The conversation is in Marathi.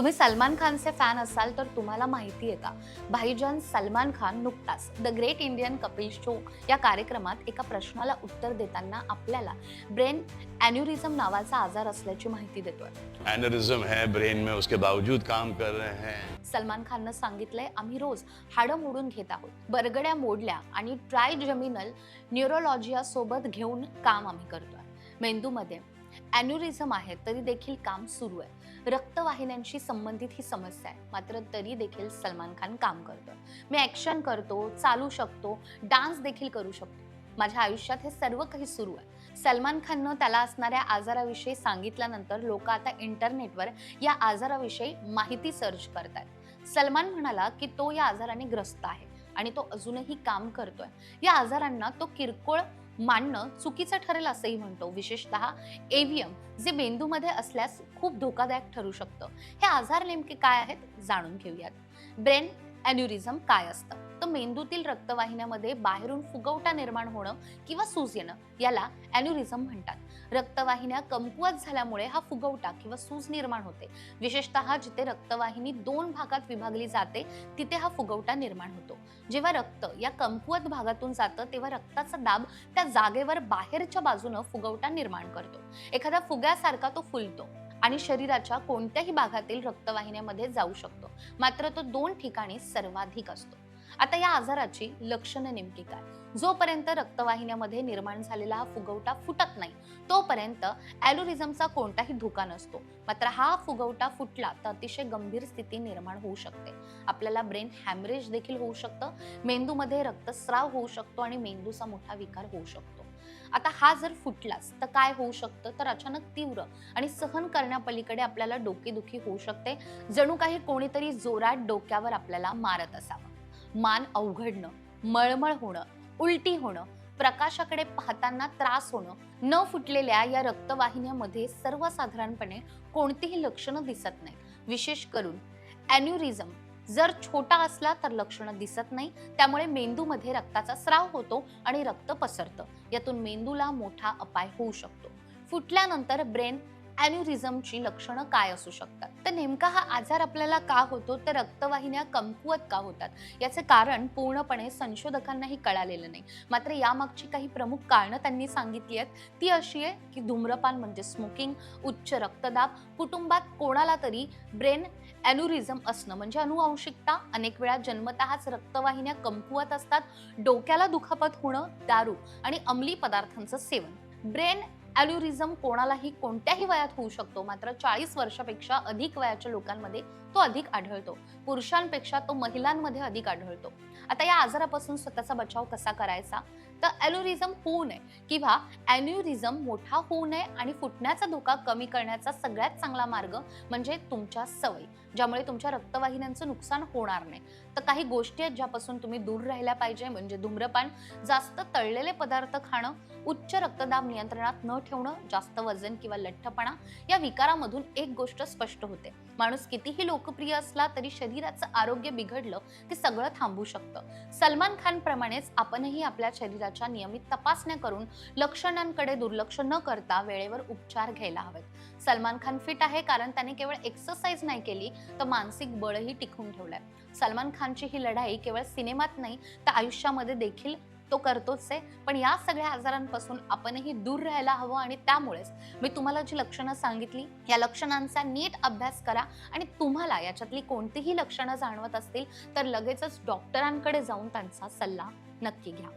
तुम्ही सलमान खानचे फॅन असाल तर तुम्हाला माहिती आहे का? भाईजान सलमान खान नुकताच the great Indian Kapil show या कार्यक्रमात एका प्रश्नाला उत्तर देताना आपल्याला ब्रेन अॅन्युरिझम नावाचा आजार असल्याची माहिती देतोय. एनरिज्म है ब्रेन में उसके बावजूद काम कर रहे हैं। सलमान खाननं सांगितलंय आम्ही रोज हाडं मोडून घेत आहोत. बरगड्या मोडल्या आणि ट्रायजमिनल न्यूरोलॉजिया सोबत घेऊन काम आम्ही करतोय. मेंदूमध्ये अॅन्युरिझम आहे तरी देखील काम सुरू आहे. रक्तवाहिन्यांशी संबंधित ही समस्या आहे मात्र तरी देखील सलमान खान काम करतो. मी ॲक्शन करतो चालू शकतो डान्स देखील करू शकतो. माझ्या आयुष्यात हे सर्व काही सुरू आहे. सलमान खाननं त्याला असणाऱ्या आजाराविषयी सांगितल्यानंतर लोक आता इंटरनेटवर या आजाराविषयी माहिती सर्च करतात सलमान म्हणाला की तो या आजाराने ग्रस्त आहे आणि तो अजूनही काम करतोय. या आजारांना तो किरकोळ मांडणं चुकीचं ठरेल असंही म्हणतो. विशेषतः एव्हीएम जे मेंदूमध्ये असल्यास खूप धोकादायक ठरू शकतं. हे आजार नेमके काय आहेत जाणून घेऊयात. ब्रेन अॅन्युरिझम काय असतं? मेंदूतील रक्तवाहिन्यामध्ये बाहेरून फुगवटा निर्माण होणं किंवा सूज येणं याला अॅन्युरिझम म्हणतात. रक्तवाहिन्या कमकुवत झाल्यामुळे हा फुगवटा किंवा सूज निर्माण होते. विशेषतः जिथे रक्तवाहिनी दोन भागात विभागली जाते तिथे हा फुगवटा निर्माण होतो. जेव्हा रक्त या कमकुवत भागातून जातं तेव्हा रक्ताचा दाब त्या जागेवर बाहेरच्या बाजूनं फुगवटा निर्माण करतो. एखादा फुग्यासारखा तो फुलतो आणि शरीराच्या कोणत्याही भागातील रक्तवाहिन्यामध्ये जाऊ शकतो. मात्र तो दोन ठिकाणी सर्वाधिक असतो. आता या आजाराची लक्षणं नेमकी काय? जोपर्यंत रक्तवाहिन्यामध्ये निर्माण झालेला हा फुगवटा फुटत नाही तोपर्यंत ॲलोरिझमचा कोणताही धोका नसतो. मात्र हा फुगवटा फुटला तर अतिशय गंभीर स्थिती निर्माण होऊ शकते. आपल्याला ब्रेन हॅमरेज देखील होऊ शकतं मेंदूमध्ये रक्तस्राव होऊ शकतो आणि मेंदूचा मोठा विकार होऊ शकतो. आता हा जर फुटलाच तर काय होऊ शकतं? तर अचानक तीव्र आणि सहन करण्यापलीकडे आपल्याला डोकेदुखी होऊ शकते. जणू काही कोणीतरी जोरात डोक्यावर आपल्याला मारत असावं. मान अवघडणं मळमळ होणं उलटी होणं प्रकाशाकडे पाहताना त्रास होणं न फुटलेल्या या रक्तवाहिन्यामध्ये सर्वसाधारणपणे कोणतीही लक्षणं दिसत नाही. विशेष करून अॅन्युरिझम जर छोटा असला तर लक्षणं दिसत नाही. त्यामुळे मेंदूमध्ये रक्ताचा स्राव होतो आणि रक्त पसरतं. यातून मेंदूला मोठा अपाय होऊ शकतो. फुटल्यानंतर ब्रेन अॅन्युरिझमची लक्षणं काय असू शकतात? तर नेमका हा आजार आपल्याला का होतो? तर रक्तवाहिन्या कमकुवत का होतात? याचे कारण पूर्णपणे संशोधकांनाही कळालेलं नाही. मात्र यामागची काही प्रमुख कारणं त्यांनी सांगितली आहेत. ती अशी आहे की धूम्रपान म्हणजे स्मोकिंग उच्च रक्तदाब कुटुंबात कोणाला तरी ब्रेन अॅन्युरिझम असणं म्हणजे अनुवांशिकता. अनेक वेळा जन्मतःच रक्तवाहिन्या कमकुवत असतात. डोक्याला दुखापत होणं दारू आणि अंमली पदार्थांचं सेवन. ब्रेन ॲल्युरिझम कोणालाही कोणत्याही वयात होऊ शकतो. मात्र चाळीस वर्षापेक्षा अधिक वयाच्या लोकांमध्ये तो अधिक आढळतो. पुरुषांपेक्षा तो महिलांमध्ये अधिक आढळतो. आता या आजारापासून स्वतःचा बचाव कसा करायचा? तर अॅन्युरिझम होऊ नये किंवा अॅन्युरिझम मोठा होऊ नये आणि फुटण्याचा धोका कमी करण्याचा सगळ्यात चांगला मार्ग म्हणजे तुमच्या सवयी ज्यामुळे तुमच्या रक्तवाहिन्यांचं नुकसान होणार नाही. तर काही गोष्टी आहेत ज्यापासून तुम्ही दूर राहिल्या पाहिजे म्हणजे धूम्रपान जास्त तळलेले पदार्थ खाणं उच्च रक्तदाब नियंत्रणात न ठेवणं जास्त वजन किंवा लठ्ठपणा या विकारामधून एक गोष्ट स्पष्ट होते. माणूस कितीही लोक लोकप्रिय असला तरी शरीराचं आरोग्य बिघडलं की सगळं थांबू शकतं. सलमान खान प्रमाणेच आपणही आपल्या शरीराच्या नियमित तपासण्या करून लक्षणांकडे दुर्लक्ष न करता वेळेवर उपचार घ्यायला हवेत. सलमान खान फिट आहे कारण त्याने केवळ एक्सरसाइज नाही केली तर मानसिक बळही टिकून ठेवलंय. सलमान खानची ही लढाई केवळ सिनेमात नाही तर आयुष्यामध्ये देखील तो करतोच आहे. पण या सगळ्या आजारांपासून आपणही दूर राहायला हवं आणि त्यामुळेच मी तुम्हाला जी लक्षणं सांगितली या लक्षणांचा नीट अभ्यास करा आणि तुम्हाला याच्यातली कोणतीही लक्षणं जाणवत असतील तर लगेचच डॉक्टरांकडे जाऊन त्यांचा सल्ला नक्की घ्या.